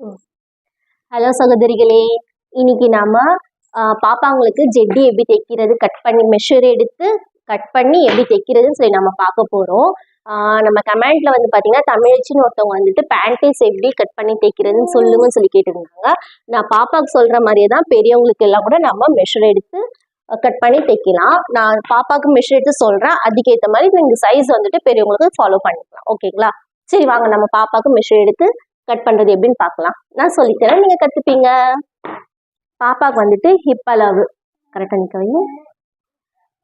Hello சகோதரிகளே இன்னைக்கு நாம பாப்பாங்களுக்கு ஜெட்டி எப்படி தைக்கிறது கட் பண்ணி மெஷர் எடுத்து கட் பண்ணி எப்படி தைக்கிறதுன்னு சொல்லி நம்ம பார்க்க போறோம். நம்ம கமெண்ட்ல வந்து பாத்தீங்கன்னா தமிழச்சின்னு ஒருத்தவங்க வந்துட்டு பேண்டீஸ் எப்படி கட் பண்ணி தைக்கிறதுன்னு சொல்லுங்கன்னு சொல்லி கேட்டிருந்தாங்க. நான் பாப்பாவுக்கு சொல்ற மாதிரியே தான் பெரியவங்களுக்கு எல்லாம் கூட நம்ம மெஷர் எடுத்து கட் பண்ணி தைக்கலாம். நான் பாப்பாவுக்கு மெஷர் எடுத்து சொல்றேன். அதுக்கேற்ற மாதிரி நீங்க சைஸ் வந்துட்டு பெரியவங்களுக்கு ஃபாலோ பண்ணிக்கலாம். ஓகேங்களா சரி வாங்க. நம்ம பாப்பாவுக்கு மெஷர் எடுத்து கட் பண்றது எப்படின்னு பார்க்கலாம். நான் சொல்லித்தரேன். நீங்க கத்துப்பீங்க. பாப்பாக்கு வந்துட்டு ஹிப் அளவு. கரெக்டா நிக்க வைங்க.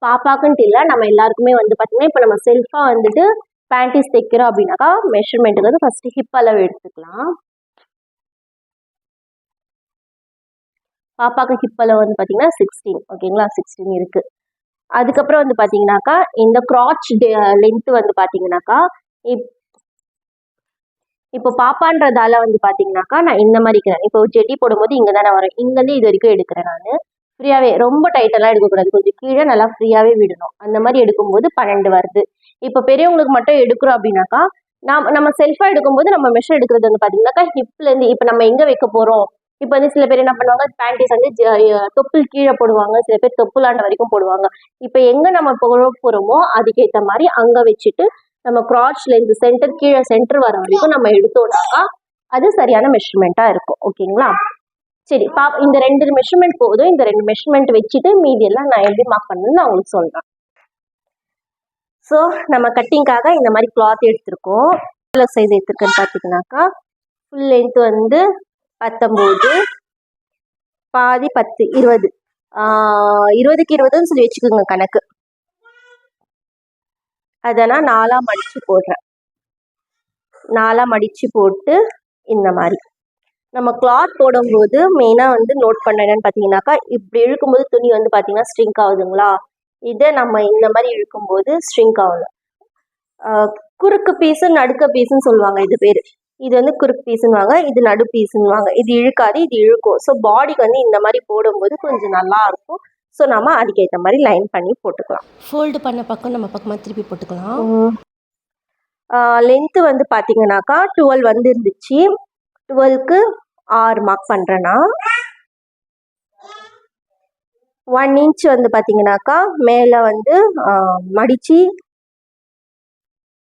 பாப்பாக்குன்ட்டு இல்லை நம்ம எல்லாருக்குமே வந்து பார்த்தீங்கன்னா இப்போ நம்ம செல்ஃபா வந்துட்டு பேண்டிஸ் தைக்கிறோம் அப்படின்னாக்கா மெஷர்மெண்ட்டுக்கு வந்து ஃபர்ஸ்ட் ஹிப் அளவு எடுத்துக்கலாம். பாப்பாக்கு ஹிப் அளவு வந்து பார்த்தீங்கன்னா சிக்ஸ்டீன் ஓகேங்களா சிக்ஸ்டீன் இருக்கு. அதுக்கப்புறம் வந்து பார்த்தீங்கன்னாக்கா இந்த கிராச் லென்த் uh, வந்து பார்த்தீங்கன்னாக்கா இப் இப்போ பாப்பான்றதால வந்து பாத்தீங்கன்னாக்கா நான் இந்த மாதிரி இருக்கிறேன். இப்போ செடி போடும்போது இங்க தானே வரேன் இங்கேருந்து இது வரைக்கும் எடுக்கிறேன் நான். ஃப்ரீயாவே ரொம்ப டைட்டெல்லாம் எடுக்கக்கூடாது. கொஞ்சம் கீழே நல்லா ஃப்ரீயாவே விடணும். அந்த மாதிரி எடுக்கும்போது பன்னெண்டு வருது. இப்போ பெரியவங்களுக்கு மட்டும் எடுக்கிறோம் அப்படின்னாக்கா நாம் நம்ம செல்ஃபா எடுக்கும்போது நம்ம மெஷர் எடுக்கிறது வந்து பாத்தீங்கன்னாக்கா ஹிப்ல இருந்து இப்போ நம்ம எங்க வைக்க போறோம்? இப்போ வந்து சில பேர் என்ன பண்ணுவாங்க பேண்டிஸ் வந்து ஜ- தொப்புள் கீழே போடுவாங்க. சில பேர் தொப்புளாண்ட வரைக்கும் போடுவாங்க. இப்போ எங்க நம்ம போக போகிறோமோ அதுக்கேற்ற மாதிரி அங்க வச்சுட்டு நம்ம கிராச்ல இந்த சென்டர் கீழே சென்டர் வர வரைக்கும் நம்ம எடுத்தோம்னாக்கா அது சரியான மெஷர்மெண்ட்டா இருக்கும். ஓகேங்களா சரி பா இந்த ரெண்டு மெஷர்மெண்ட் போதும். இந்த ரெண்டு மெஷர்மெண்ட் வச்சுட்டு மீதி எல்லாம் நான் எப்படி மார்க் பண்ணணும்னு நான் உங்களுக்கு சொல்றேன். ஸோ நம்ம கட்டிங்காக இந்த மாதிரி கிளாத் எடுத்திருக்கோம். எவ்வளோ சைஸ் எடுத்திருக்கேன்னு பார்த்தீங்கன்னாக்கா ஃபுல் லென்த் வந்து பத்தொம்போது பாதி பத்து இருபது. இருபதுக்கு இருபதுன்னு சொல்லி வச்சுக்கோங்க கணக்கு. அதை நான் நாலாக மடித்து போடுறேன். நாலாக மடித்து போட்டு இந்த மாதிரி. நம்ம கிளாத் போடும்போது மெயினாக வந்து நோட் பண்ண என்னன்னு பார்த்தீங்கன்னாக்கா இப்படி இழுக்கும்போது துணி வந்து பார்த்தீங்கன்னா ஸ்ட்ரிங்க் ஆகுதுங்களா? இதை நம்ம இந்த மாதிரி இழுக்கும்போது ஸ்ட்ரிங்க் ஆகணும். குறுக்கு பீஸு நடுக்க பீஸுன்னு சொல்லுவாங்க இது பேர். இது வந்து குறுக்கு பீஸுன்னுவாங்க இது நடு பீஸுன்னுவாங்க இது இழுக்காது இது இழுக்கும். ஸோ பாடிக்கு வந்து இந்த மாதிரி போடும்போது கொஞ்சம் நல்லா இருக்கும். ஸோ நம்ம அதுக்கேற்ற மாதிரி லைன் பண்ணி போட்டுக்கலாம். ஃபோல்டு பண்ண பக்கம் நம்ம பக்கமாக திருப்பி போட்டுக்கலாம். லென்த்து வந்து பார்த்தீங்கன்னாக்கா டுவெல் வந்து இருந்துச்சு டுவெல்க்கு ஆறு மார்க் பண்ணுறேன்னா ஒன் இன்ச் வந்து பார்த்தீங்கன்னாக்கா மேலே வந்து மடித்து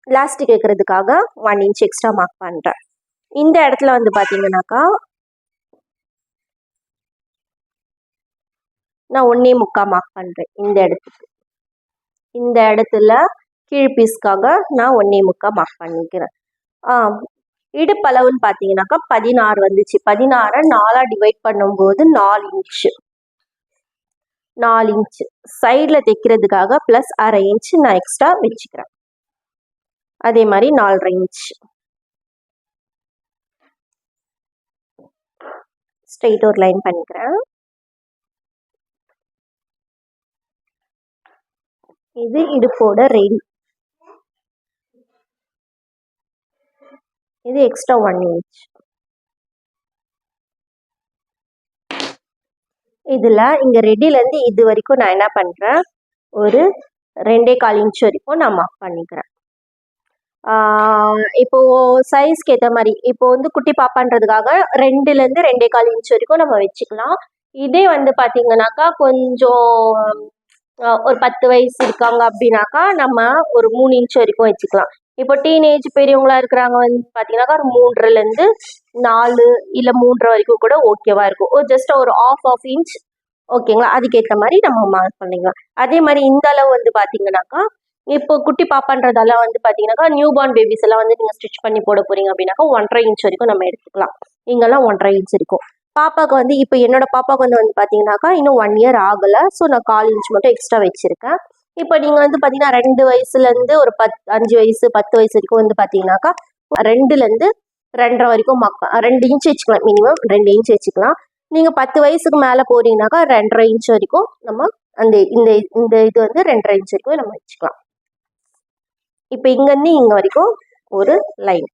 லாஸ்டிக் வைக்கிறதுக்காக ஒன் இன்ச் எக்ஸ்ட்ரா மார்க் பண்ணுறேன் இந்த இடத்துல வந்து பார்த்தீங்கன்னாக்கா நான் ஒன்னே முக்கா மார்க் பண்ணுறேன் இந்த இடத்துக்கு. இந்த இடத்துல கீழ் பீஸ்க்காக நான் ஒன்னே முக்கா மார்க் பண்ணிக்கிறேன். இடுப்பளவுன்னு பார்த்தீங்கன்னாக்கா பதினாறு வந்துச்சு. பதினாறை நாலாக டிவைட் பண்ணும்போது நாலு இன்ச்சு நாலு இன்ச்சு சைடில் தைக்கிறதுக்காக ப்ளஸ் அரை இன்ச்சு நான் எக்ஸ்ட்ரா வச்சுக்கிறேன். அதே மாதிரி நாலரை இன்ச் ஸ்ட்ரெயிட் ஒரு லைன் பண்ணிக்கிறேன். இது இடுப்போட ரெடி இது எக்ஸ்ட்ரா ஒன் இன்ச் இதில் இங்கே ரெடிலேருந்து இது வரைக்கும் நான் என்ன பண்ணுறேன் ஒரு ரெண்டே கால் இன்ச் வரைக்கும் நான் மார்க் பண்ணிக்கிறேன். இப்போது சைஸ்க்கு ஏற்ற மாதிரி இப்போ வந்து குட்டி பாப்பான்றதுக்காக ரெண்டுலேருந்து ரெண்டே கால் இன்ச் வரைக்கும் நம்ம வச்சுக்கலாம். இதே வந்து பார்த்தீங்கன்னாக்கா கொஞ்சம் ஒரு பத்து வயசு இருக்காங்க அப்படின்னாக்கா நம்ம ஒரு மூணு இன்ச் வரைக்கும் வச்சுக்கலாம். இப்போ டீனேஜ் பெரியவங்களா இருக்கிறாங்க வந்து பார்த்தீங்கன்னாக்கா ஒரு மூன்றுலேருந்து நாலு இல்லை மூன்றரை வரைக்கும் கூட ஓகேவா இருக்கும். ஒரு ஜஸ்ட் ஒரு ஆஃப் ஆஃப் இன்ச் ஓகேங்களா அதுக்கேற்ற மாதிரி நம்ம மார்க் பண்ணிக்கலாம். அதே மாதிரி இந்த அளவு வந்து பார்த்தீங்கன்னாக்கா இப்போ குட்டி பாப்பான்றதெல்லாம் வந்து பார்த்தீங்கன்னாக்கா நியூ பார்ன் பேபிஸ் எல்லாம் வந்து நீங்கள் ஸ்டிச் பண்ணி போட போறீங்க அப்படின்னாக்கா ஒன்றரை இன்ச் வரைக்கும் நம்ம எடுத்துக்கலாம். இங்கெல்லாம் ஒன்றரை இன்ச் இருக்கும். பாப்பாவுக்கு வந்து இப்போ என்னோட பாப்பாவுக்கு வந்து வந்து பார்த்தீங்கன்னாக்கா இன்னும் ஒன் இயர் ஆகலை. ஸோ நான் கால் இன்ச் மட்டும் எக்ஸ்ட்ரா வச்சுருக்கேன். இப்போ நீங்கள் வந்து பார்த்தீங்கன்னா ரெண்டு வயசுலேருந்து ஒரு பத் அஞ்சு வயசு பத்து வயசு வரைக்கும் வந்து பார்த்தீங்கன்னாக்கா ரெண்டுலேருந்து ரெண்டரை வரைக்கும் மார்க் ரெண்டு இன்ச் வச்சுக்கலாம். மினிமம் ரெண்டு இன்ச் வச்சுக்கலாம். நீங்கள் பத்து வயசுக்கு மேலே போறீங்கன்னாக்கா ரெண்டரை இன்ச் வரைக்கும் நம்ம அந்த இந்த இந்த இது வந்து ரெண்டரை இன்ச் வரைக்கும் நம்ம வச்சுக்கலாம். இப்போ இங்கேருந்து இங்கே வரைக்கும் ஒரு லைன்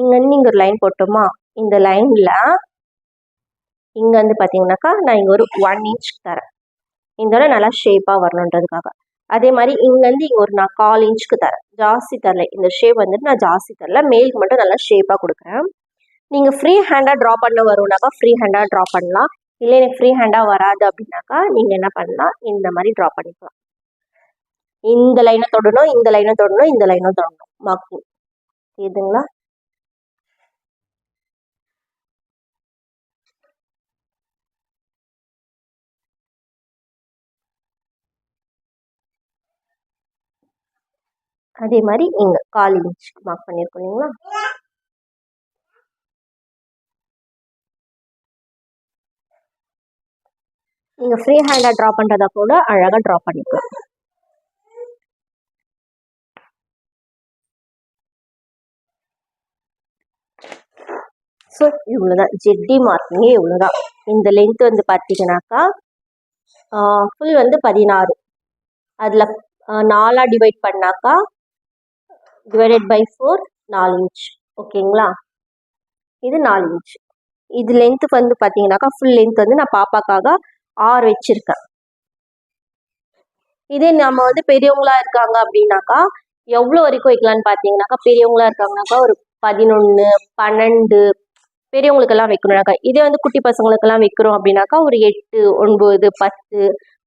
இங்கேருந்து இங்கே ஒரு லைன் போட்டோமா? இந்த லைனில் இங்கே வந்து பார்த்தீங்கன்னாக்கா நான் இங்கே ஒரு ஒன் இன்ச் தரேன். இந்த நல்லா ஷேப்பாக வரணுன்றதுக்காக. அதே மாதிரி இங்கேருந்து இங்கே ஒரு நான் கால் இன்ச்சுக்கு தரேன். ஜாஸ்தி தரல. இந்த ஷேப் வந்துட்டு நான் ஜாஸ்தி தரல. மேலுக்கு மட்டும் நல்லா ஷேப்பாக கொடுக்குறேன். நீங்கள் ஃப்ரீ ஹேண்டாக ட்ரா பண்ண வரும்னாக்கா ஃப்ரீ ஹேண்டாக ட்ரா பண்ணலாம். இல்லை எனக்கு ஃப்ரீ ஹேண்டாக வராது அப்படின்னாக்கா நீங்கள் என்ன பண்ணலாம்? இந்த மாதிரி ட்ரா பண்ணிக்கலாம். இந்த லைனை தொடணும் இந்த லைனை தொடணும் இந்த லைனை தொடணும். மார்க்கிங் இதுங்களா அதே மாதிரி இங்கே கால் இன்ச்சுக்கு மார்க் பண்ணியிருக்கோம் இல்லைங்களா? நீங்கள் ஃப்ரீ ஹேண்டாக ட்ரா பண்ணுறதா கூட அழகாக ட்ரா பண்ணிக்கலாம். ஸோ இவ்வளோதான் ஜெட்டி மார்க்கிங்கே இவ்வளோதான் இந்த லென்த் வந்து பார்த்தீங்கன்னாக்கா ஃபுல் வந்து பதினாறு. அதில் நாலாக டிவைட் பண்ணாக்கா டிவைடட் பை ஃபோர் நாலு இன்ச் ஓகேங்களா இது நாலு இன்ச் இது லென்த்து வந்து பார்த்தீங்கன்னாக்கா ஃபுல் லென்த் வந்து நான் பாப்பாக்காக ஆறு வச்சுருக்கேன். இதே நம்ம வந்து பெரியவங்களா இருக்காங்க அப்படின்னாக்கா எவ்வளோ வரைக்கும் வைக்கலான்னு பார்த்தீங்கன்னாக்கா பெரியவங்களா இருக்காங்கனாக்கா ஒரு பதினொன்று பன்னெண்டு பெரியவங்களுக்கெல்லாம் வைக்கணும்னாக்கா. இதே வந்து குட்டி பசங்களுக்கெல்லாம் வைக்கிறோம் அப்படின்னாக்கா ஒரு எட்டு ஒன்பது பத்து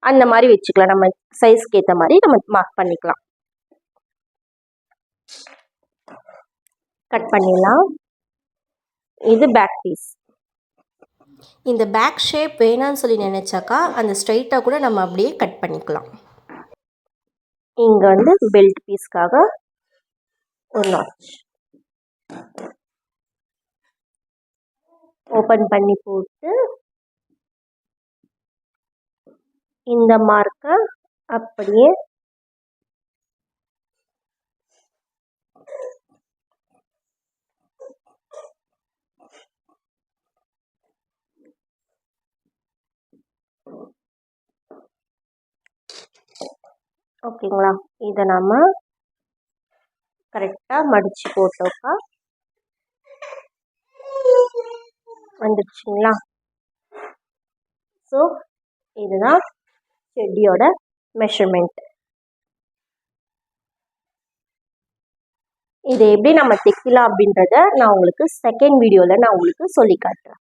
அந்த மாதிரி வச்சுக்கலாம். நம்ம சைஸ்க்கு ஏற்ற மாதிரி நம்ம மார்க் பண்ணிக்கலாம். கட் பண்ணிடலாம். இது பேக் பீஸ் இந்த பேக் ஷேப் வேணான்னு சொல்லி நினச்சாக்கா அந்த ஸ்ட்ரைட்டாக கூட நம்ம அப்படியே கட் பண்ணிக்கலாம். இங்கே வந்து பெல்ட் பீஸ்க்காக ஒரு நாச் ஓப்பன் பண்ணி போட்டு இந்த மார்க்கை அப்படியே ஓகேங்களா? இதை நம்ம கரெக்டாக மடித்து போட்டோக்கா வந்துடுச்சுங்களா? ஸோ இதுதான் செடியோட மெஷர்மெண்ட் இதை எப்படி நம்ம தைக்கலாம் அப்படின்றத நான் உங்களுக்கு செகண்ட் வீடியோவில் நான் உங்களுக்கு சொல்லி காட்டுறேன்.